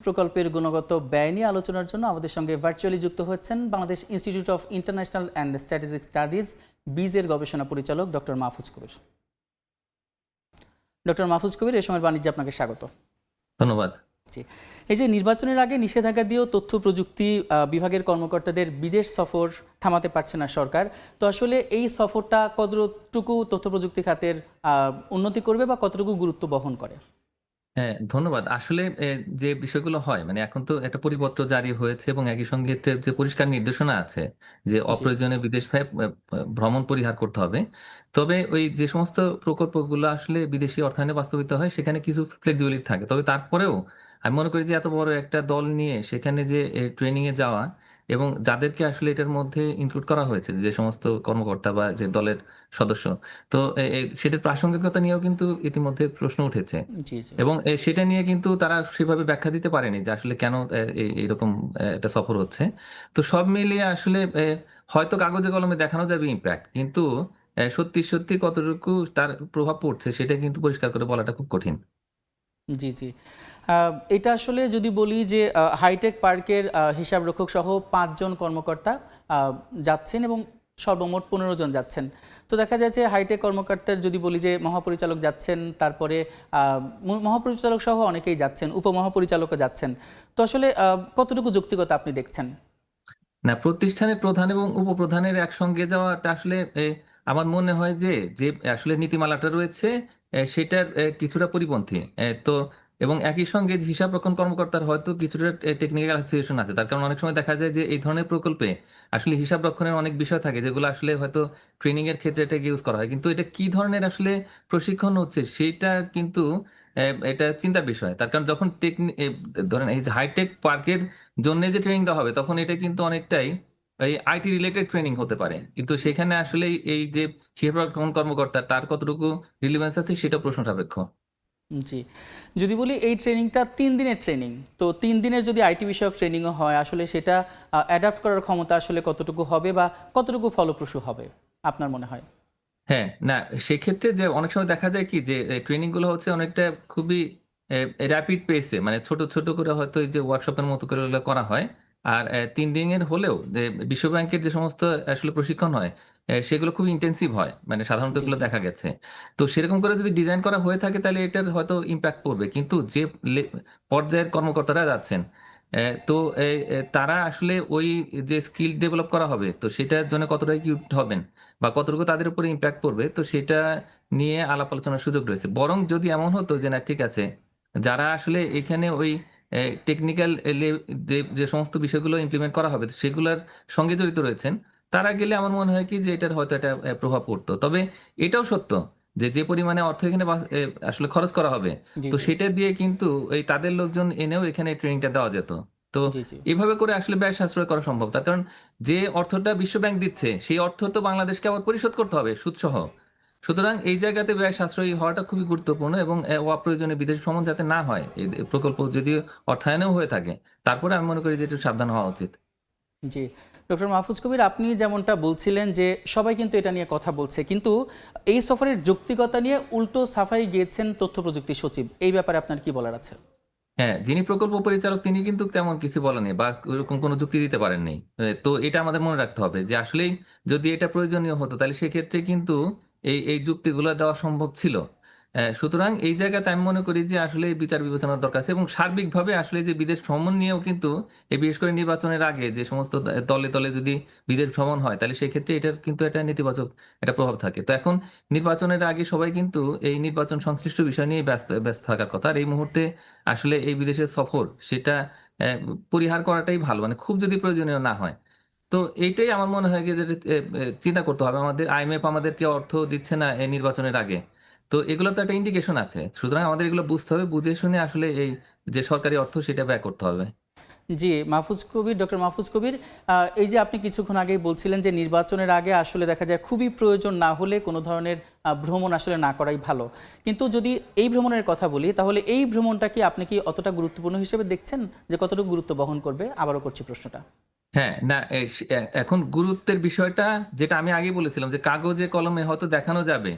প্রকল্পের গুণগত ব্যয় নিয়ে আলোচনার জন্য আমাদের সঙ্গে ভার্চুয়ালি যুক্ত হচ্ছেন Bangladesh institute of international and strategic studies বিজের গবেষণা পরিচালক ডক্টর মাহফুজ কবির। ডক্টর মাহফুজ কবির এ সময় বাণিজ্যে আপনাকে স্বাগত। ধন্যবাদ। জি। এই যে নির্বাচনের আগে নিষেধাজ্ঞা দিয়েও তথ্য প্রযুক্তি বিভাগের কর্মকর্তাদের বিদেশ সফর থামাতে পারছে না সরকার। তো আসলে এই সফরটা কতটুকু তথ্য প্রযুক্তি খাতের আহ, উন্নতি করবে বা কতটুকু গুরুত্ব বহন করে? হ্যাঁ ধন্যবাদ। আসলে এ, যে বিষয়গুলো হয় মানে এখন তো একটা পরিপত্র জারি হয়েছে এবং একই সঙ্গে যে পরিষ্কার নির্দেশনা আছে যে অপ্রয়োজনীয় বিদেশ ভাই ভ্রমণ পরিহার করতে হবে তবে ওই যে সমস্ত প্রকল্পগুলো আসলে বিদেশি অর্থায়নে বাস্তবিত হয় সেখানে কিছু ফ্লেক্সিবিলিটি থাকে। তবে তারপরেও আমি মনে করি যে এত বড় একটা দল নিয়ে সেখানে যে ট্রেনিং এ যাওয়া এবং যাদেরকে আসলে এটার মধ্যে ইনক্লুড করা হয়েছে যে সমস্ত কর্মকর্তা বা যে দলের সদস্য তো সেটার প্রাসঙ্গিকতা নিয়েও কিন্তু ইতিমধ্যে প্রশ্ন উঠেছে। এবং সেটা নিয়ে কিন্তু তারা সেভাবে ব্যাখ্যা দিতে পারেনি যে আসলে কেন এরকম একটা সফর হচ্ছে। তো সব মিলিয়ে আসলে হয়তো কাগজে কলমে দেখানো যাবে ইম্প্যাক্ট কিন্তু সত্যি সত্যি কতটুকু তার প্রভাব পড়ছে সেটা কিন্তু পরিষ্কার করে বলাটা খুব কঠিন। জি জি। এটা আসলে যদি বলি যে হাইটেক পার্কের আহ, হিসাব রক্ষক সহ পাঁচজন কর্মকর্তা যাচ্ছেন এবং সর্বমোট পনেরো জন যাচ্ছেন। তো দেখা যাচ্ছে হাইটেক কর্মকর্তার যদি বলি যে মহাপরিচালক যাচ্ছেন তারপরে মহাপরিচালক সহ অনেকেই যাচ্ছেন উপমহাপরিচালকও যাচ্ছেন। তো আসলে কতটুকু যৌক্তিকতা আপনি দেখছেন? না প্রতিষ্ঠানের প্রধান এবং উপপ্রধানের একসঙ্গে যাওয়াটা আসলে আমার মনে হয় যে যে আসলে নীতিমালাটা রয়েছে সেটার কিছুটা পরিপন্থী। তো এবং একই সঙ্গে হিসাব রক্ষণ কর্মকর্তার হয়তো কিছুটা টেকনিক্যাল অ্যাসোসিয়েশন আছে। তার কারণ অনেক সময় দেখা যায় যে এই ধরনের প্রকল্পে আসলে হিসাব রক্ষণের অনেক বিষয় থাকে, যেগুলো আসলে হয়তো ট্রেনিং এর ক্ষেত্রে এটা ইউজ করা হয়। কিন্তু এটা কি ধরনের আসলে প্রশিক্ষণ হচ্ছে সেটা কিন্তু এটা চিন্তার বিষয়। তার কারণ যখন টেকনিক ধরেন এই হাইটেক পার্কের জন্য যে ট্রেনিং দেওয়া হবে, তখন এটা কিন্তু অনেকটাই এই আইটি রিলেটেড ট্রেনিং হতে পারে। কিন্তু সেখানে আসলে এই যে হিসাব রক্ষণ কর্মকর্তা, তার কতটুকু রিলিভেন্স আছে সেটা প্রশ্ন সাপেক্ষ। জি। যদি বলি এই ট্রেনিংটা তিন দিনের ট্রেনিং, তো তিন দিনের যদি আইটি বিষয়ক ট্রেনিংও হয়, আসলে সেটা অ্যাডাপ্ট করার ক্ষমতা আসলে কতটুকু হবে বা কতটুকু ফলপ্রসূ হবে, আপনার মনে হয়? হ্যাঁ না, সেক্ষেত্রে যে অনেক সময় দেখা যায় কি যে ট্রেনিংগুলো হচ্ছে অনেকটা খুবই র্যাপিড পেসে মানে ছোট ছোট করে হয়তো এই যে ওয়ার্কশপের মতো করে করা হয়। আর তিন দিনের হলেও যে বিশ্ব ব্যাংকের যে সমস্ত আসলে প্রশিক্ষণ হয় সেগুলো খুব ইন্টেন্সিভ হয়। মানে সাধারণত এগুলো দেখা গেছে। তো সেরকম করে যদি ডিজাইন করা হয়ে থাকে তাহলে এটার হয়তো ইম্প্যাক্ট পড়বে। কিন্তু যে পর্যায়ের কর্মকর্তারা যাচ্ছেন তো তারা আসলে ওই যে স্কিল ডেভেলপ করা হবে তো সেটার জন্য কতটা কি হবেন বা কতটুকু তাদের উপরে ইম্প্যাক্ট পড়বে তো সেটা নিয়ে আলাপ আলোচনার সুযোগ রয়েছে। বরং যদি এমন হতো যে না ঠিক আছে যারা আসলে এখানে ওই টেকনিক্যাল যে যে সমস্ত বিষয়গুলো ইমপ্লিমেন্ট করা হবে সেগুলোর সঙ্গে জড়িত রয়েছেন। তারা গেলে আমার মনে হয় কি যে এটার হয়তো একটা প্রভাব পড়তো। তবে এটাও সত্য যে যে পরিমাণে অর্থ এখানে আসলে খরচ করা হবে তো সেটা দিয়ে কিন্তু এই তাদের লোকজন এনেও এখানে ট্রেনিংটা দেওয়া যেত। তো এভাবে করে আসলে ব্যয় সাশ্রয় করা সম্ভব। তার কারণ যে অর্থটা বিশ্ব ব্যাংক দিচ্ছে সেই অর্থ তো বাংলাদেশকে আবার পরিশোধ করতে হবে সুদসহ। সুতরাং এই জায়গাতে ব্যয় সাশ্রয়ী হওয়াটা খুবই গুরুত্বপূর্ণ এবং আহ, অপ্রয়োজনীয় বিদেশ ভ্রমণ যাতে না হয় এই প্রকল্প যদি অর্থায়নেও হয়ে থাকে তারপরে আমি মনে করি যে একটু সাবধান হওয়া উচিত। জি। ডক্টর মাহফুজ কবির আপনি যেমনটা বলছিলেন যে সবাই কিন্তু এটা নিয়ে কথা বলছে কিন্তু এই সফরের যৌক্তিকতা নিয়ে উল্টো সাফাই গিয়েছেন তথ্য প্রযুক্তি সচিব এই ব্যাপারে আপনার কি বলার আছে? হ্যাঁ যিনি প্রকল্প পরিচালক তিনি কিন্তু তেমন কিছু বলেনি বা ওরকম কোনো যুক্তি দিতে পারেননি। তো এটা আমাদের মনে রাখতে হবে যে আসলেই যদি এটা প্রয়োজনীয় হতো তাহলে সেক্ষেত্রে কিন্তু এই এই যুক্তিগুলো দেওয়া সম্ভব ছিল। সুতরাং এই জায়গাতে আমি মনে করি যে আসলে বিচার বিবেচনার দরকার আছে এবং সার্বিকভাবে আসলে যে বিদেশ ভ্রমণ নিয়েও কিন্তু এই বিশেষ করে নির্বাচনের আগে যে সমস্ত দলে দলে যদি বিদেশ ভ্রমণ হয়, তাহলে সেক্ষেত্রে এটার কিন্তু একটা নেতিবাচক একটা প্রভাব থাকে। তো এখন নির্বাচনের আগে সবাই কিন্তু এই নির্বাচন সংশ্লিষ্ট বিষয় নিয়ে ব্যস্ত ব্যস্ত থাকার কথা। আর এই মুহূর্তে আসলে এই বিদেশের সফর সেটা পরিহার করাটাই ভালো। মানে খুব যদি প্রয়োজনীয় না হয় তো এইটাই আমার মনে হয় যে চিন্তা করতে হবে। আমাদের আইএমএফ আমাদেরকে অর্থ দিচ্ছে না এই নির্বাচনের আগে। তো এগুলোর তো একটা ইন্ডিকেশন আছে। সুতরাং আমাদের এগুলো বুঝতে হবে, বুঝে শুনে আসলে এই যে সরকারি অর্থ সেটা ব্যয় করতে হবে। জি, মাহফুজ কবির, ডক্টর মাহফুজ কবির এই যে আপনি কিছুক্ষণ আগেই বলছিলেন যে নির্বাচনের আগে আসলে দেখা যায় খুবই প্রয়োজন না হলে কোনো ধরনের ভ্রমণ আসলে না করাই ভালো। কিন্তু যদি এই ভ্রমণের কথা বলি, তাহলে এই ভ্রমণটা কি আপনি কি অতটা গুরুত্বপূর্ণ হিসেবে দেখছেন? যে কতটুকু গুরুত্ব বহন করবে? আবারও করছি প্রশ্নটা। হ্যাঁ না এ, সে- এ- এখন গুরুত্বের বিষয়টা যেটা আমি আগে বলেছিলাম যে কাগজে কলমে হয়তো দেখানো যাবে।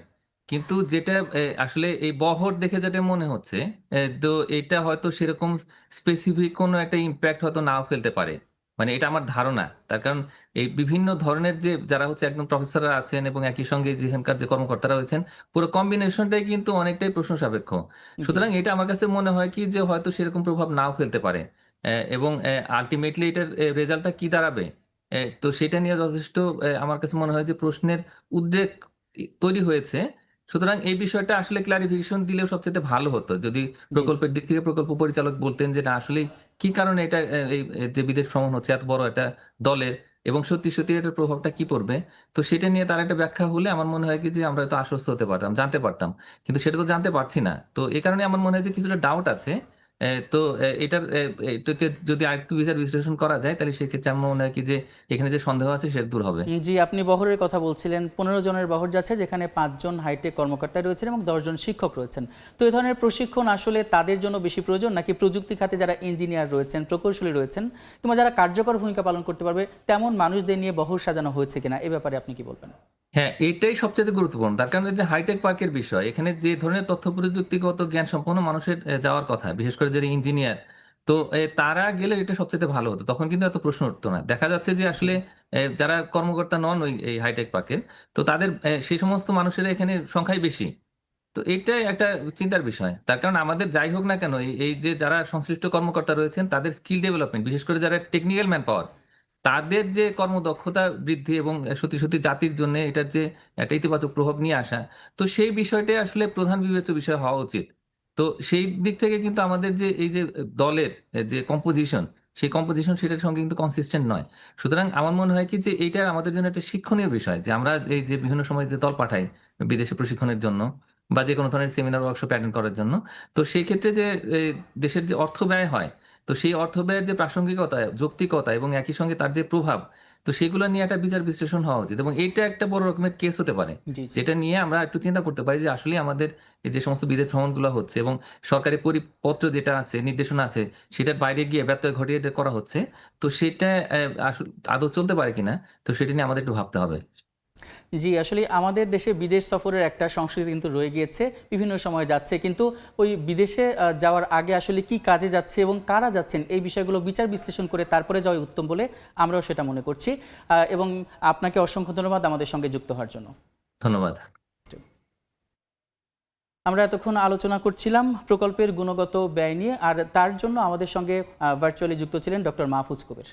কিন্তু যেটা এ, আসলে এই বহর দেখে যেটা মনে হচ্ছে এ, তো এটা হয়তো সেরকম স্পেসিফিক কোনো একটা ইম্প্যাক্ট হয়তো নাও ফেলতে পারে। মানে এটা আমার ধারণা। তার কারণ এই বিভিন্ন ধরনের যে যারা হচ্ছে একদম প্রফেসররা আছেন এবং একই সঙ্গে যেখানকার যে কর্মকর্তারা রয়েছেন পুরো কম্বিনেশনটাই কিন্তু অনেকটাই প্রশ্ন সাপেক্ষ জি। সুতরাং এটা আমার কাছে মনে হয় কি যে হয়তো সেরকম প্রভাব নাও ফেলতে পারে। এবং আলটিমেটলি এটার রেজাল্টটা কি দাঁড়াবে? তো সেটা নিয়ে যথেষ্ট আমার কাছে মনে হয় যে প্রশ্নের উদ্রেক তৈরি হয়েছে। সুতরাং এই বিষয়টা আসলে ক্লারিফিকেশন দিলেও সবচেয়ে ভালো হতো। যদি প্রকল্পের দিক থেকে প্রকল্প পরিচালক বলতেন যে না আসলে কি কারণে এটা এই যে বিদেশ ভ্রমণ হচ্ছে এত বড় একটা দলের এবং সত্যি সত্যি এটার প্রভাবটা কি পড়বে? তো সেটা নিয়ে তার একটা ব্যাখ্যা হলে আমার মনে হয় কি যে আমরা তো আশ্বস্ত হতে পারতাম জানতে পারতাম। কিন্তু সেটা তো জানতে পারছি না। তো এই কারণে আমার মনে হয় যে কিছুটা ডাউট আছে। তো এটার এটাকে যদি আরেকটু বিচার বিশ্লেষণ করা যায়, তাহলে সেক্ষেত্রে আমার মনে হয় কি যে এখানে যে সন্দেহ আছে সেটা দূর হবে। জি, আপনি বহরের কথা বলছিলেন। পনেরো জনের বহর যাচ্ছে, যেখানে পাঁচজন হাইটেক কর্মকর্তা রয়েছেন এবং দশজন শিক্ষক রয়েছেন। তো এই ধরনের প্রশিক্ষণ আসলে তাদের জন্য বেশি প্রয়োজন, নাকি প্রযুক্তি খাতে যারা ইঞ্জিনিয়ার রয়েছেন, প্রকৌশলী রয়েছেন, কিংবা যারা কার্যকর ভূমিকা পালন করতে পারবে, তেমন মানুষদের নিয়ে বহর সাজানো হয়েছে কিনা, এ ব্যাপারে আপনি কি বলবেন? হ্যাঁ এটাই সবচেয়ে গুরুত্বপূর্ণ। তার কারণ এই যে হাইটেক পার্কের বিষয় এখানে যে ধরনের তথ্য প্রযুক্তিগত জ্ঞান সম্পন্ন মানুষের এ, যাওয়ার কথা বিশেষ করে যারা ইঞ্জিনিয়ার তো এ, তারা গেলে এটা সবচেয়ে ভালো হতো। তখন কিন্তু এত প্রশ্ন উঠতো না। দেখা যাচ্ছে যে জি আসলে এ, যারা কর্মকর্তা নন ওই এই হাইটেক পার্কের তো তাদের এ, সেই সমস্ত মানুষেরা এখানে সংখ্যাই বেশি। তো এটাই একটা চিন্তার বিষয়। তার কারণ আমাদের যাই হোক না কেন এই এই যে যারা সংশ্লিষ্ট কর্মকর্তা রয়েছেন তাদের স্কিল ডেভেলপমেন্ট বিশেষ করে যারা টেকনিক্যাল ম্যান পাওয়ার তাদের যে কর্মদক্ষতা বৃদ্ধি এবং সত্যি সত্যি জাতির জন্য এটার যে একটা ইতিবাচক প্রভাব নিয়ে আসা, তো সেই বিষয়টাই আসলে প্রধান বিবেচ্য বিষয় হওয়া উচিত। তো সেই দিক থেকে কিন্তু আমাদের যে এই যে দলের যে কম্পোজিশন সেই কম্পোজিশন সেটার সঙ্গে কিন্তু কনসিস্টেন্ট নয়। সুতরাং আমার মনে হয় কি যে এইটা আমাদের জন্য একটা শিক্ষণীয় বিষয় যে আমরা এই যে বিভিন্ন সময় যে দল পাঠাই বিদেশে প্রশিক্ষণের জন্য বা যে কোনো ধরনের সেমিনার ওয়ার্কশপ অ্যাটেন্ড করার জন্য, তো সেই ক্ষেত্রে যে দেশের যে অর্থ ব্যয় হয় তো সেই অর্থ ব্যয়ের যে প্রাসঙ্গিকতা যৌক্তিকতা এবং একই সঙ্গে তার যে প্রভাব তো সেগুলো নিয়ে একটা বিচার বিশ্লেষণ হওয়া উচিত এবং এটা একটা বড় রকমের কেস হতে পারে। যেটা নিয়ে আমরা একটু চিন্তা করতে পারি যে আসলে আমাদের এই যে সমস্ত বিদেশ ভ্রমণগুলো হচ্ছে এবং সরকারি পরিপত্র যেটা আছে নির্দেশনা আছে সেটার বাইরে গিয়ে ব্যত্যয় ঘটিয়ে করা হচ্ছে তো সেটা আদৌ চলতে পারে কিনা তো সেটা নিয়ে আমাদের একটু ভাবতে হবে। জি আসলে আমাদের দেশে বিদেশ সফরের একটা সংস্কৃতি কিন্তু রয়ে গিয়েছে বিভিন্ন সময় যাচ্ছে। কিন্তু ওই বিদেশে যাওয়ার আগে আসলে কি কাজে যাচ্ছে এবং কারা যাচ্ছেন এই বিষয়গুলো বিচার বিশ্লেষণ করে তারপরে যাওয়াই উত্তম বলে আমরাও সেটা মনে করছি। আহ, এবং আপনাকে অসংখ্য ধন্যবাদ আমাদের সঙ্গে যুক্ত হওয়ার জন্য। ধন্যবাদ। আমরা এতক্ষণ আলোচনা করছিলাম প্রকল্পের গুণগত ব্যয় নিয়ে আর তার জন্য আমাদের সঙ্গে ভার্চুয়ালি যুক্ত ছিলেন ডক্টর মাহফুজ কবির।